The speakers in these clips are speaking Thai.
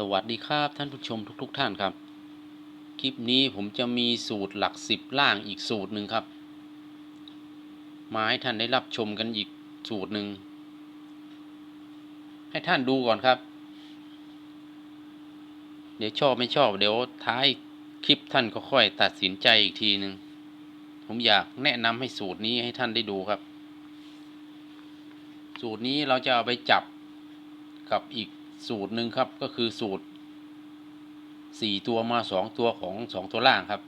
สวัสดีครับท่านผู้ชมทุกๆทท่านครับ คลิปนี้ผมจะมีสูตรหลักสิบล่างอีกสูตรหนึ่งครับ มาให้ท่านได้รับชมกันอีกสูตรหนึ่ง ให้ท่านดูก่อนครับ เดี๋ยวชอบไม่ชอบ เดี๋ยวท้ายคลิปท่านก็ค่อยตัดสินใจอีกทีหนึ่งผมอยากแนะนำให้สูตรนี้ให้ท่านได้ดูครับ สูตรนี้เราจะเอาไปจับกับอีก สูตรหนึ่งครับก็คือสูตรสี่ตัวมาสองตัวของสองตัวล่างครับ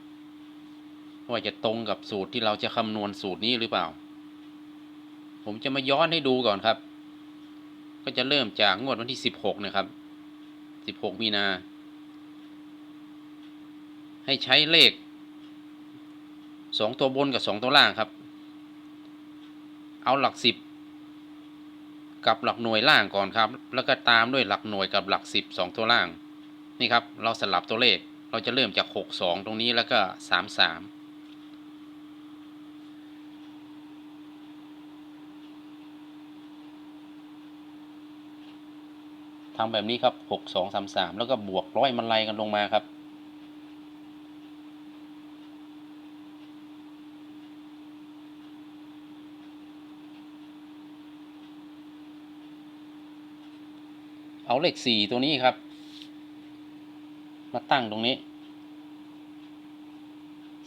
ว่าจะตรงกับสูตรที่เราจะคำนวณสูตรนี้หรือเปล่า ผมจะมาย้อนให้ดูก่อนครับ ก็จะเริ่มจากงวดวันที่สิบหกนะครับสิบหกมีนา ให้ใช้เลขสองตัวบนกับสองตัวล่างครับ เอาหลักสิบ กับหลักหน่วยล่างก่อนครับ แล้วก็ตามด้วยหลักหน่วยกับหลักสิบสองตัวล่าง นี่ครับ เราสลับตัวเลข เราจะเริ่มจากหกสองตรงนี้แล้วก็สามสามทำแบบนี้ครับหกสองสามสามแล้วก็บวกร้อยมันไลกันลงมาครับ เอาเลขสี่ตัวนี้ครับ มาตั้งตรงนี้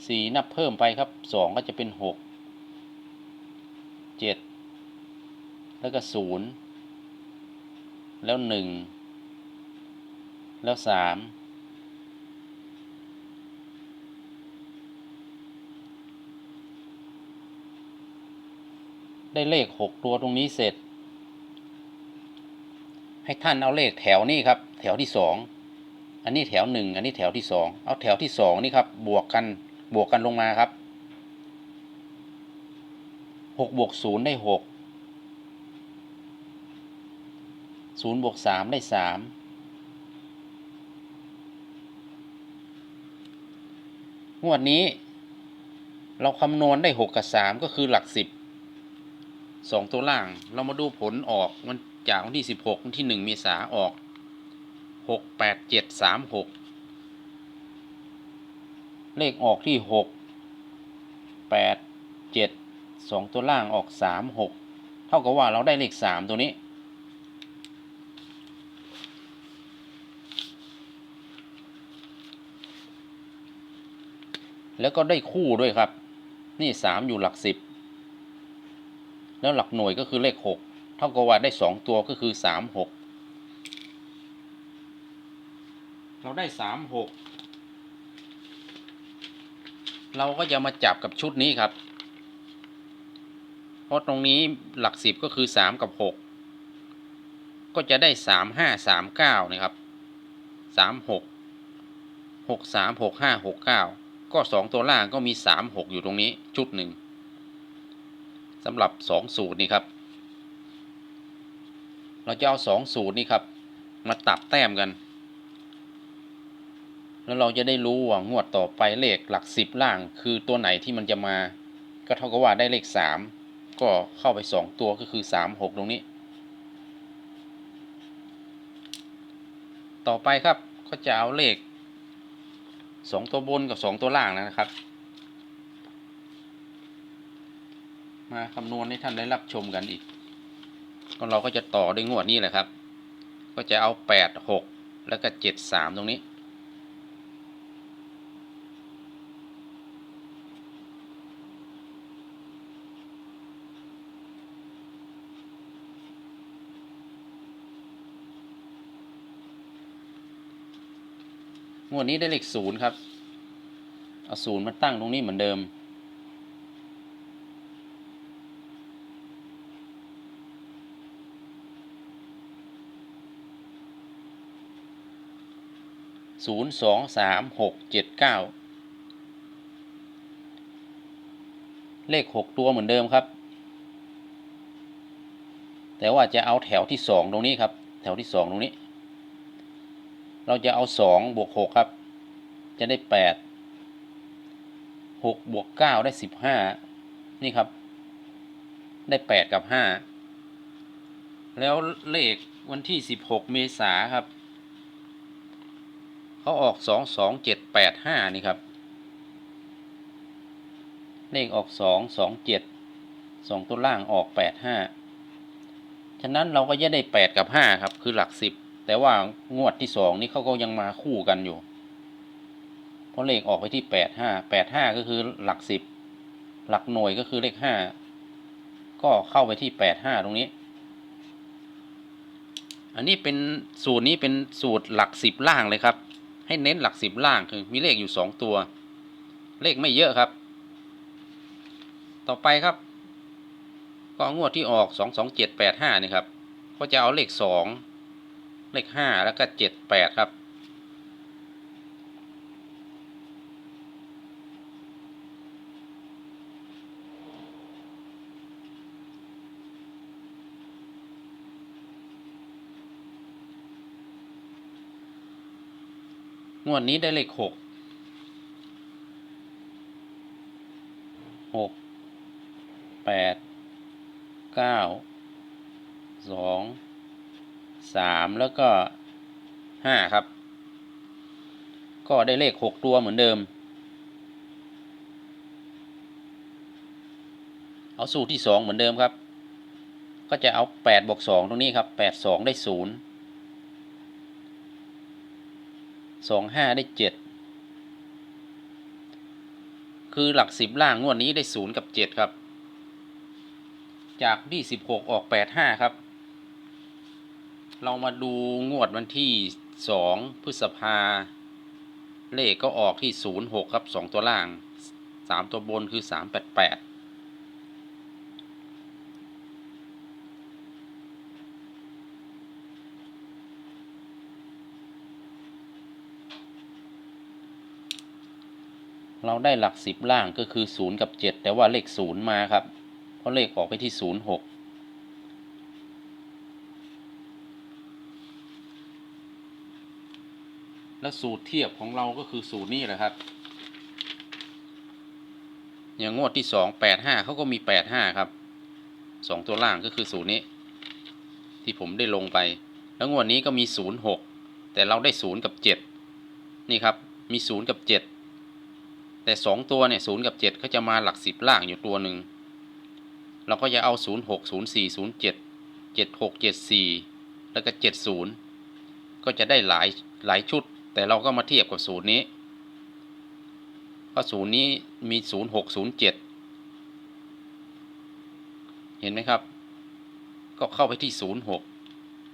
สี่นับเพิ่มไปครับสองก็จะเป็นหกเจ็ดแล้วก็ศูนย์แล้วหนึ่งแล้วสามได้เลขหกตัวตรงนี้เสร็จ ให้ท่านเอาเลขแถวนี้ครับ แถวที่สองอันนี้แถวหนึ่งอันนี้แถวที่สองเอาแถวที่สองนี่ครับ บวกกันบวกกันลงมาครับหกบวกศูนย์ได้หกศูนย์บวกสามได้สามงวดนี้ เราคำนวณได้หกกับสามก็คือหลักสิบสองตัวล่าง เรามาดูผลออกมัน จากวันที่สิบหกวันที่หนึ่งเมษาออกหกแปดเจ็ดสามหกเลขออกที่หกแปดเจ็ดสองตัวล่างออกสามหกเท่ากับว่าเราได้เลขสามตัวนี้ แล้วก็ได้คู่ด้วยครับ นี่สามอยู่หลักสิบแล้วหลักหน่วยก็คือเลขหก ท่ากับว่าได้สองตัวก็คือสามหกเราได้สามหกเราก็จะมาจับกับชุดนี้ครับ เพราะตรงนี้หลักสิบก็คือสามกับหกก็จะได้สามห้าสามเก้านะครับสามหกหกสามหกห้าหกเก้าก็สองตัวล่างก็มีสามหกอยู่ตรงนี้ชุดหนึ่งสำหรับสองสูตรนี้ครับ เราจะเอาสองสูตรนี้ครับ มาตัดแต้มกัน แล้วเราจะได้รู้ว่างวดต่อไปเลขหลักสิบล่าง คือตัวไหนที่มันจะมา ก็เท่ากับว่าได้เลขสามก็เข้าไปสองตัวก็คือสามหกตรงนี้ ต่อไปครับก็จะเอาเลขสองตัวบนกับสองตัวล่างนะครับ มาคำนวณให้ท่านได้รับชมกันอีก เราก็จะต่อด้วยงวดนี้แหละครับ ก็จะเอาแปดหกแล้วก็เจ็ดสามตรงนี้ งวดนี้ได้เลขศูนย์ครับ เอาศูนย์มาตั้งตรงนี้เหมือนเดิม ศูนย์สองสามหกเจ็ดเก้าเลขหกตัวเหมือนเดิมครับ แต่ว่าจะเอาแถวที่สองตรงนี้ครับ แถวที่สองตรงนี้ เราจะเอาสองบวกหกครับ จะได้แปดหกบวกเก้าได้สิบห้านี่ครับ ได้แปดกับห้าแล้วเลขวันที่สิบหกเมษาครับ เขาออกสองสองเจ็ดแปดห้านี่ครับ เลขออกสองสองเจ็ดสองตัวล่างออกแปดห้าฉะนั้นเราก็จะได้แปดกับห้าครับ คือหลักสิบแต่ว่างวดที่สองนี่เขาก็ยังมาคู่กันอยู่ เพราะเลขออกไปที่แปดห้าแปดห้าก็คือหลักสิบหลักหน่วยก็คือเลขห้าก็เข้าไปที่แปดห้าตรงนี้ อันนี้เป็นสูตรนี้เป็นสูตรหลักสิบล่างเลยครับ ให้เน้นหลักสิบล่างคือมีเลขอยู่สองตัว เลขไม่เยอะครับ ต่อไปครับ ก็งวดที่ออกสองสองเจ็ดแปดห้านี่ครับ ก็จะเอาเลขสองเลขห้าแล้วก็เจ็ดแปดครับ งวดนี้ได้เลขหกหกแปดเก้าสองสามแล้วก็ห้าครับ ก็ได้เลขหกตัวเหมือนเดิม เอาสูตรที่สองเหมือนเดิมครับ ก็จะเอาแปดบวกสองตรงนี้ครับแปดสองได้ศูนย์ สองห้าได้เจ็ดคือหลักสิบล่างงวดนี้ได้ศูนย์กับเจ็ดครับ จากที่สิบหกออกแปดห้าครับ เรามาดูงวดวันที่สองพฤษภา เลขก็ออกที่ศูนย์หกครับสองตัวล่างสามตัวบนคือสามแปดแปด เราได้หลักสิบล่างก็คือศูนย์กับเจ็ดแต่ว่าเลขศูนย์มาครับ เพราะเลขออกไปที่ศูนย์หกและสูตรเทียบของเราก็คือสูตรนี้แหละครับอย่างงวดที่สองแปดห้าเขาก็มีแปดห้าครับสองตัวล่างก็คือสูตรนี้ ที่ผมได้ลงไป แล้วงวดนี้ก็มีศูนย์หกแต่เราได้ศูนย์กับเจ็ดนี่ครับ มีศูนย์กับเจ็ด แต่สองตัวเนี่ยศูนย์กับเจ็เขาจะมาหลักสิบล่างอยู่ตัวหนึ่งเราก็จะเอาศูนย์หกศูนย์สี่ศูนย์เจ็ดเจ็ดหกเจ็ดสี่แล้วก็เจ็ดศูนย์ก็จะได้หลายหลายชุด แต่เราก็มาเทียบกับศูนย์นี้เพราะศูนย์นี้มีศูนย์หกศูนย์เจ็ดเห็นไหมครับ ก็เข้าไปที่ศูนย์หก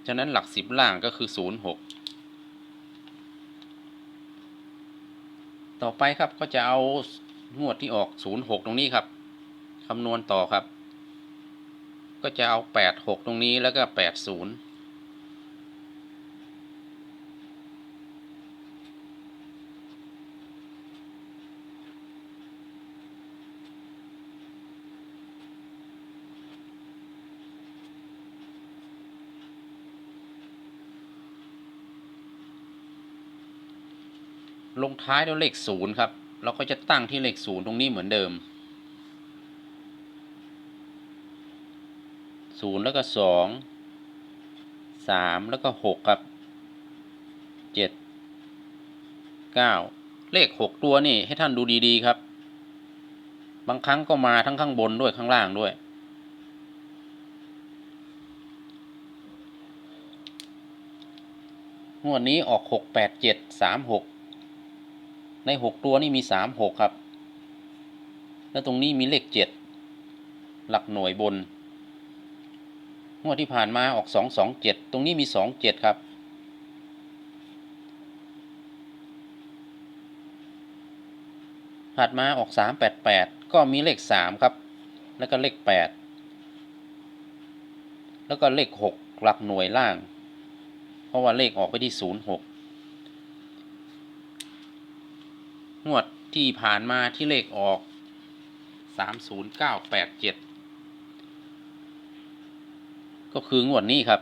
ฉะนั้นหลักสิบล่างก็คือศูนย์หก ต่อไปครับก็จะเอางวดที่ออก 06 ตรงนี้ครับคำนวณต่อครับ ก็จะเอา 86 ตรงนี้แล้วก็ 80 ลงท้ายด้วยเลขศูนย์ครับเราก็จะตั้งที่เลขศูนย์ตรงนี้เหมือนเดิมศูนย์แล้วก็สองสามแล้วก็หกครับเจ็ดเก้าเลขหกตัวนี่ให้ท่านดูดีๆครับ บางครั้งก็มาทั้งข้างบนด้วยข้างล่างด้วย งวดนี้ออกหกแปดเจ็ดสามหก ในหกตัวนี่มีสามหกครับ แล้วตรงนี้มีเลขเจ็ดหลักหน่วยบนงวดที่ผ่านมาออกสองสองเจ็ดตรงนี้มีสองเจ็ดครับ ถัดมาออกสามแปดแปดก็มีเลขสามครับ แล้วก็เลขแปดแล้วก็เลขหกหลักหน่วยล่าง เพราะว่าเลขออกไปที่ศูนย์หก งวดที่ผ่านมาที่เลขออกสามศูนย์เก้าแปดเจ็ดก็คืองวดนี้ครับ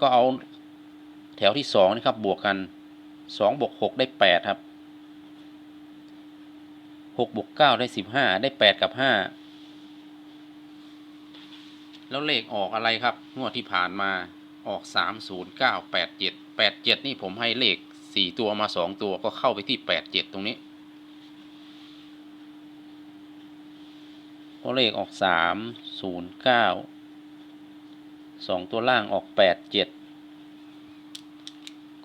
ก็เอาแถวที่สองนี่ครับ บวกกันสองบวกหกได้แปดครับหกบวกเก้าได้สิบห้าได้แปดกับห้าแล้วเลขออกอะไรครับ งวดที่ผ่านมาออกสามศูนย์เก้าแปดเจ็ดแปดเจ็ดนี่ผมให้เลขสี่ตัวมาสองตัวก็เข้าไปที่แปดเจ็ ดตรงนี้ก็เลขออกสามศูนย์เก้าสองตัวล่างออกแปดเจ็ด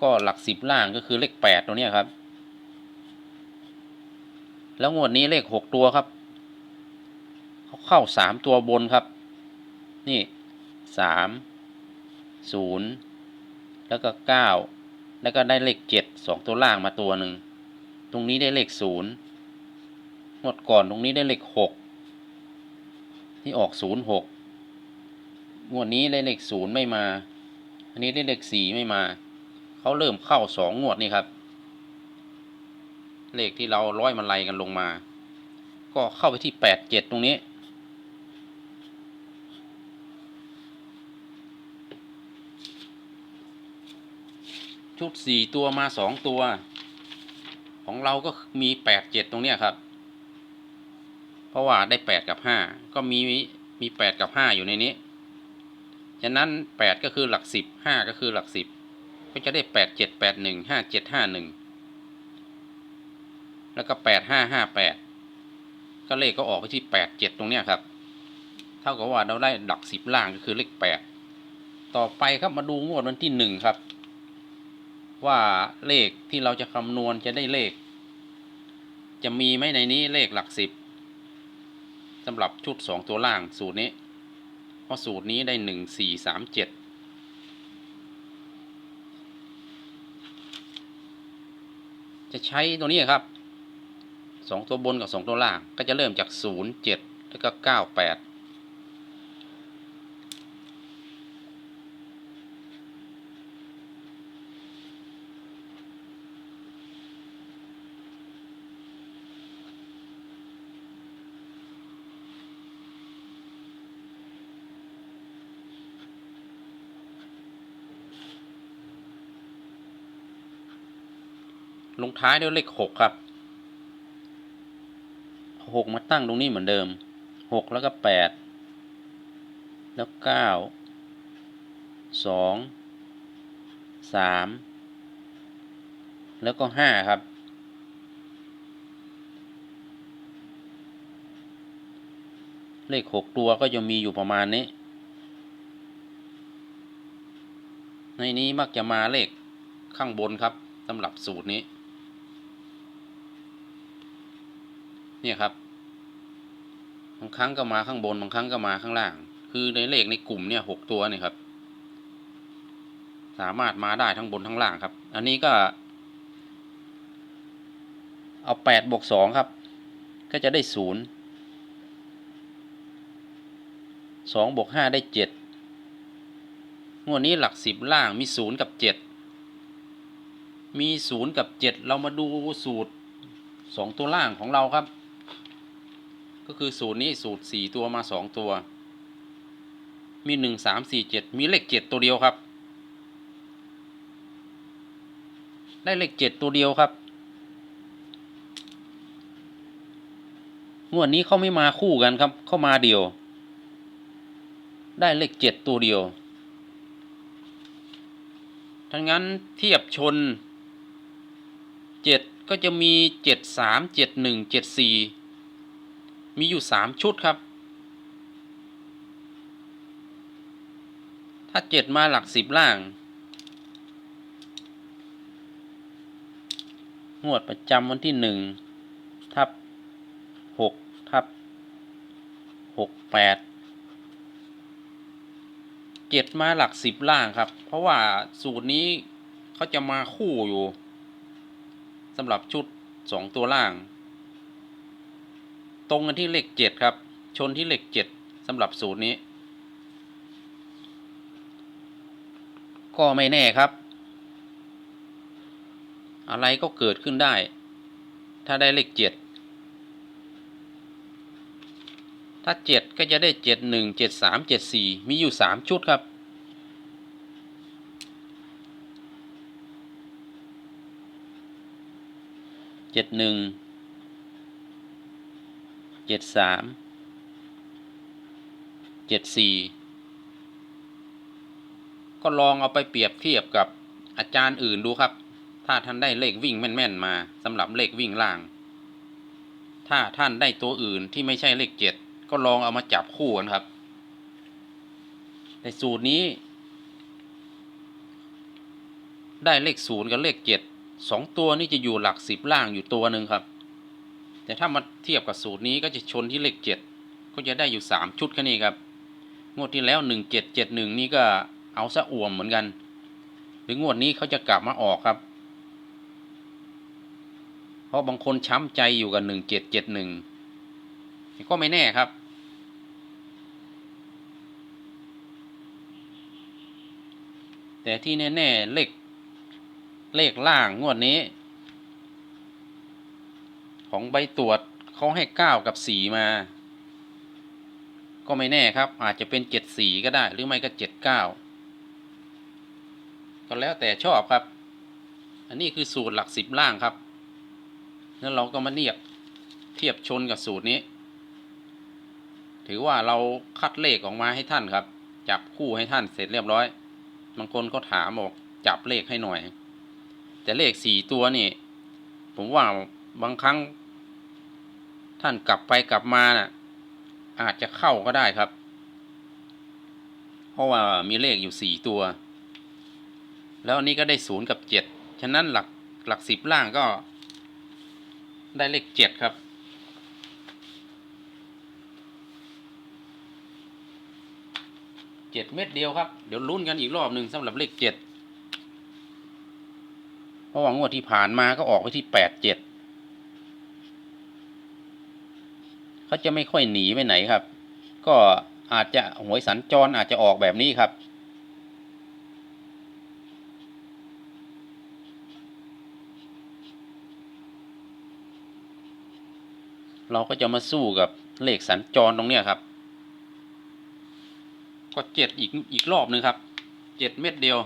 ก็หลักสิบล่างก็คือเลขแปดตัวเนี้ยครับ แล้วงวดนี้เลขหกตัวครับ เขาเข้าสามตัวบนครับ นี่สามศูนย์แล้วก็เก้าแล้วก็ได้เลขเจ็ดสองตัวล่างมาตัวหนึ่ง ตรงนี้ได้เลขศูนย์งวดก่อนตรงนี้ได้เลขหก ที่ออกศูนย์หกงวดนี้เลขศูนย์ไม่มา อันนี้เลขสี่ไม่มา เขาเริ่มเข้าสองงวดนี่ครับ เลขที่เราร้อยมาลัยกันลงมา ก็เข้าไปที่แปดเจ็ดตรงนี้ ชุดสี่ตัวมาสองตัว ของเราก็มีแปดเจ็ดตรงเนี้ยครับ เพราะว่าได้แปดกับห้าก็มีมีแปดกับห้าอยู่ในนี้ฉะนั้นแปดก็คือหลักสิบห้าก็คือหลักสิบก็จะได้แปดเจ็ดแปดหนึ่งห้าเจ็ดห้าหนึ่งแล้วก็แปดห้าห้าแปดก็เลขก็ออกไปที่แปดเจ็ดตรงเนี้ยครับ เท่ากับว่าเราได้หลักสิบล่างก็คือเลขแปดต่อไปครับมาดูงวดวันที่หนึ่งครับ ว่าเลขที่เราจะคำนวณจะได้เลข จะมีไหมในนี้เลขหลักสิบ สำหรับชุด 2 ตัวล่างสูตรนี้ เพราะสูตรนี้ได้ 1 4 3 7 จะใช้ตัวนี้ครับ 2 ตัวบนกับ 2 ตัวล่างก็จะเริ่มจาก 0 7 แล้วก็ 9 8 ท้ายด้วยเลขหกครับหกมาตั้งตรงนี้เหมือนเดิมหกแล้วก็แปดแล้วเก้าสองสามแล้วก็ห้าครับ เลขหกตัวก็จะมีอยู่ประมาณนี้ ในนี้มักจะมาเลขข้างบนครับสำหรับสูตรนี้ เนี่ยครับ บางครั้งก็มาข้างบนบางครั้งก็มาข้างล่าง คือในเลขในกลุ่มเนี่ยหกตัวเนี่ยครับ สามารถมาได้ทั้งบนทั้งล่างครับ อันนี้ก็ เอาแปดบวกสองครับ ก็จะได้ศูนย์สองบวกห้าได้เจ็ดงวดนี้หลักสิบล่างมีศูนย์กับเจ็ดมีศูนย์กับเจ็ดเรามาดูสูตรสองตัวล่างของเราครับ ก็คือสูตรนี้สูตรสี่ตัวมาสองตัว มีหนึ่งสามสี่เจ็ดมีเลขเจ็ดตัวเดียวครับ ได้เลขเจ็ดตัวเดียวครับงวดนี้เขาไม่มาคู่กันครับ เข้ามาเดียว ได้เลขเจ็ดตัวเดียว ทั้งนั้นเทียบชนเจ็ดก็จะมีเจ็ดสามเจ็ดหนึ่งเจ็ดสี่ มีอยู่สามชุดครับ ถ้าเจ็ดมาหลักสิบล่าง งวดประจำวันที่หนึ่งทับหกทับหกแปดเจ็ดมาหลักสิบล่างครับ เพราะว่าสูตรนี้เขาจะมาคู่อยู่สำหรับชุดสองตัวล่าง ตรงกันที่เลขเจ็ดครับ ชนที่เลขเจ็ดสำหรับสูตรนี้ ก็ไม่แน่ครับ อะไรก็เกิดขึ้นได้ ถ้าได้เลขเจ็ดถ้าเจ็ดก็จะได้เจ็ดหนึ่งเจ็ดสามเจ็ดสี่มีอยู่สามชุดครับเจ็ดหนึ่ง จ็ดสามเจ็ดสี่ก็ลองเอาไปเปรียบเทียบกับอาจารย์อื่นดูครับ ถ้าท่านได้เลขวิ่งแม่นๆมาสำหรับเลขวิ่งล่าง ถ้าท่านได้ตัวอื่นที่ไม่ใช่เลขเจ็ดก็ลองเอามาจับคู่กันครับในสูตรนี้ ได้เลขศูนย์กับเลขเจ็ดสองตัวนี้จะอยู่หลักสิบล่างอยู่ตัวหนึ่งครับ แต่ถ้ามาเทียบกับสูตรนี้ก็จะชนที่เลขเจ็ดก็จะได้อยู่สามชุดแค่นี้ครับ งวดที่แล้วหนึ่งเจ็ดเจ็ดหนึ่งนี่ก็เอาซะอ่วมเหมือนกัน หรืองวดนี้เขาจะกลับมาออกครับ เพราะบางคนช้ำใจอยู่กับหนึ่งเจ็ดเจ็ดหนึ่งก็ไม่แน่ครับ แต่ที่แน่ ๆ เลข เลขล่างงวดนี้ ของใบตรวจเขาให้เก้ากับสี่มา ก็ไม่แน่ครับ อาจจะเป็นเจ็ดสี่ก็ได้ หรือไม่ก็เจ็ดเก้าก็แล้วแต่ชอบครับ อันนี้คือสูตรหลักสิบล่างครับ แล้วเราก็มาเทียบเทียบชนกับสูตรนี้ ถือว่าเราคัดเลขออกมาให้ท่านครับ จับคู่ให้ท่านเสร็จเรียบร้อย บางคนก็ถามบอกจับเลขให้หน่อย แต่เลขสี่ตัวนี่ ผมว่าบางครั้ง ท่านกลับไปกลับมาน่ะ อาจจะเข้าก็ได้ครับ เพราะว่ามีเลขอยู่สี่ตัว แล้วอันนี้ก็ได้ศูนย์กับเจ็ดฉะนั้นหลักหลักสิบล่างก็ ได้เลขเจ็ดครับ เจ็ดเม็ดเดียวครับ เดี๋ยวลุ้นกันอีกรอบหนึ่งสำหรับเลขเจ็ดเพราะว่างวดที่ผ่านมาก็ออกไปที่แปดเจ็ด เขาจะไม่ค่อยหนีไปไหนครับ ก็อาจจะหวยสัญจรอาจจะออกแบบนี้ครับ เราก็จะมาสู้กับเลขสัญจรตรงเนี้ยครับ ก็เจ็ดอีกอีกรอบหนึ่งครับเจ็ดเม็ดเดียว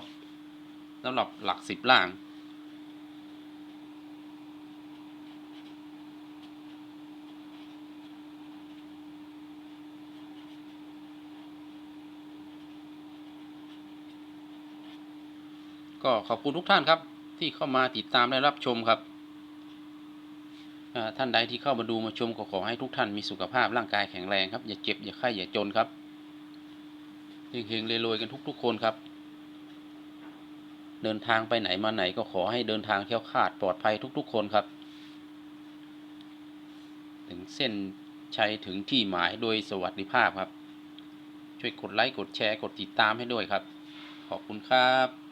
สำหรับหลักสิบล่าง ก็ขอบคุณทุกท่านครับ ที่เข้ามาติดตามและรับชมครับท่านใดที่เข้ามาดูมาชมก็ขอให้ทุกท่านมีสุขภาพร่างกายแข็งแรงครับอย่าเจ็บอย่าไข้อย่าจนครับเฮงๆรวยๆกันทุก ๆ คนครับ เดินทางไปไหนมาไหนก็ขอให้เดินทางเที่ยวคาดปลอดภัยทุก ๆ คนครับ ถึงเส้นชัยถึงที่หมายโดยสวัสดิภาพครับ ช่วยกดไลค์กดแชร์กดติดตามให้ด้วยครับ ขอบคุณครับ